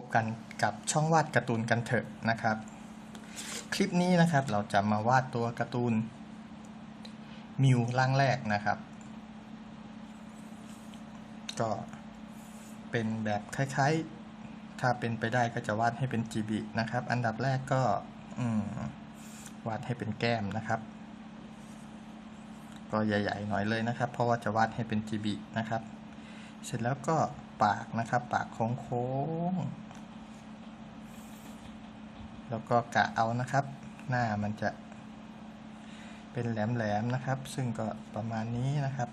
พบกันกับช่องวาดการ์ตูนกันเถอะนะครับ คลิปนี้นะครับเราจะมาวาดตัวการ์ตูนมิวร่างแรกนะครับ ก็เป็นแบบคล้ายๆ ถ้าเป็นไปได้ก็จะวาดให้เป็นจีบีนะครับ อันดับแรกก็วาดให้เป็นแก้มนะครับ ก็ใหญ่ๆหน่อยเลยนะครับ เพราะว่าจะวาดให้เป็นจีบีนะครับ เสร็จแล้วก็ ปากนะครับ ปากโค้งๆแล้วก็กะเอานะครับ หน้ามันจะ เป็นแหลมๆนะครับ ซึ่งก็ประมาณนี้นะครับ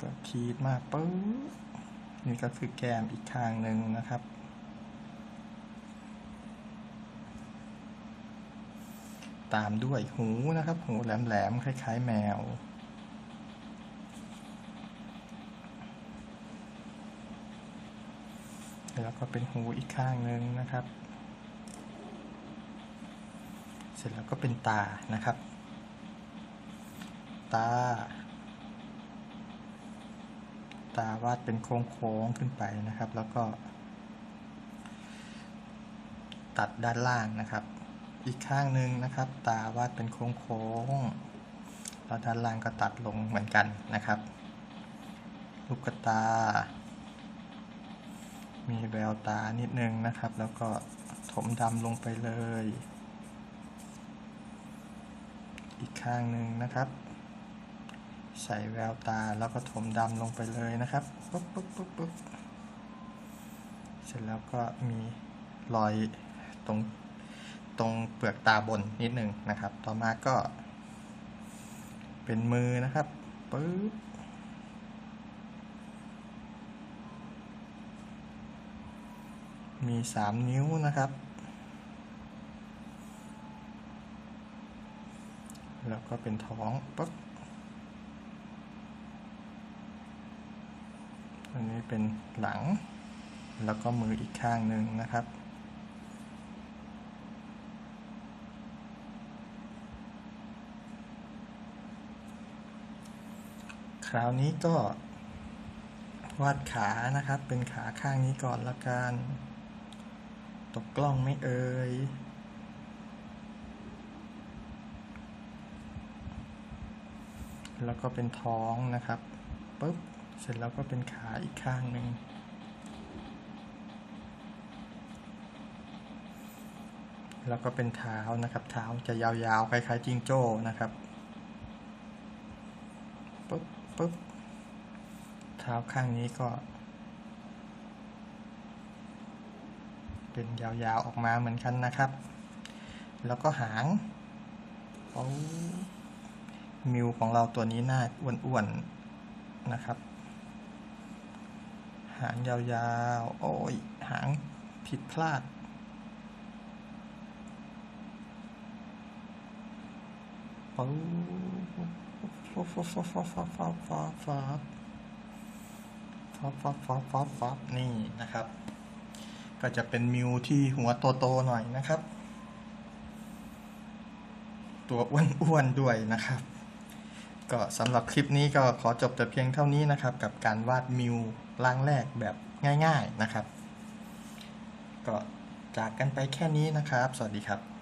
ก็ขีดมาปึ๊บนี่ก็คือแกมอีกข้างหนึ่งนะครับตามด้วยหูนะครับ หูแหลมๆคล้าย ๆ แมว แล้วก็เป็นหูอีกข้างหนึ่งนะครับ เสร็จแล้วก็เป็นตานะครับ ตา ตาวาดเป็นโค้งๆขึ้นไปนะครับ แล้วก็ ตัดด้านล่างนะครับ อีกข้างหนึ่งนะครับ ตาวาดเป็นโค้งๆแล้วด้านล่างก็ตัดลงเหมือนกันนะครับ ลูกตา มีแววตานิดนึงนะครับ แล้วก็ถมดำลงไปเลย อีกข้างหนึ่งนะครับ ใส่แววตาแล้วก็ถมดำลงไปเลยนะครับปุ๊บปุ๊บปุ๊บปุ๊บเสร็จแล้วก็มีรอยตรงตรงเปลือกตาบนนิดนึงนะครับ ต่อมาก็เป็นมือนะครับปึ๊บ มีสามนิ้วนะครับ แล้วก็เป็นท้องปุ๊บอันนี้เป็นหลัง แล้วก็มืออีกข้างหนึ่งนะครับคราวนี้ก็วาดขานะครับ เป็นขาข้างนี้ก่อนละกัน ตกกล้องไม่เอ่ยแล้วก็เป็นท้องนะครับปุ๊บเสร็จแล้วก็เป็นขาอีกข้างหนึ่งแล้วก็เป็นเท้านะครับ เท้าจะยาวๆคล้ายๆจิงโจ้นะครับปุ๊บปุ๊บเท้าข้างนี้ก็ เป็นยาวๆออกมาเหมือนกันนะครับ แล้วก็หางโอ้มิวของเราตัวนี้หน้าอ้วนๆนะครับ หางยาวๆ โอ้ย หางผิดพลาดปุ๊บฟับฟับฟับฟับฟับฟับฟับฟับฟับฟับฟับฟับนี่นะครับ ก็จะเป็นมิวที่หัวโตๆหน่อยนะครับ ตัวอ้วนๆด้วยนะครับ ก็สำหรับคลิปนี้ก็ขอจบแต่เพียงเท่านี้นะครับ กับการวาดมิวล่างแรกแบบง่าย ๆนะครับ ก็จากกันไปแค่นี้นะครับ สวัสดีครับ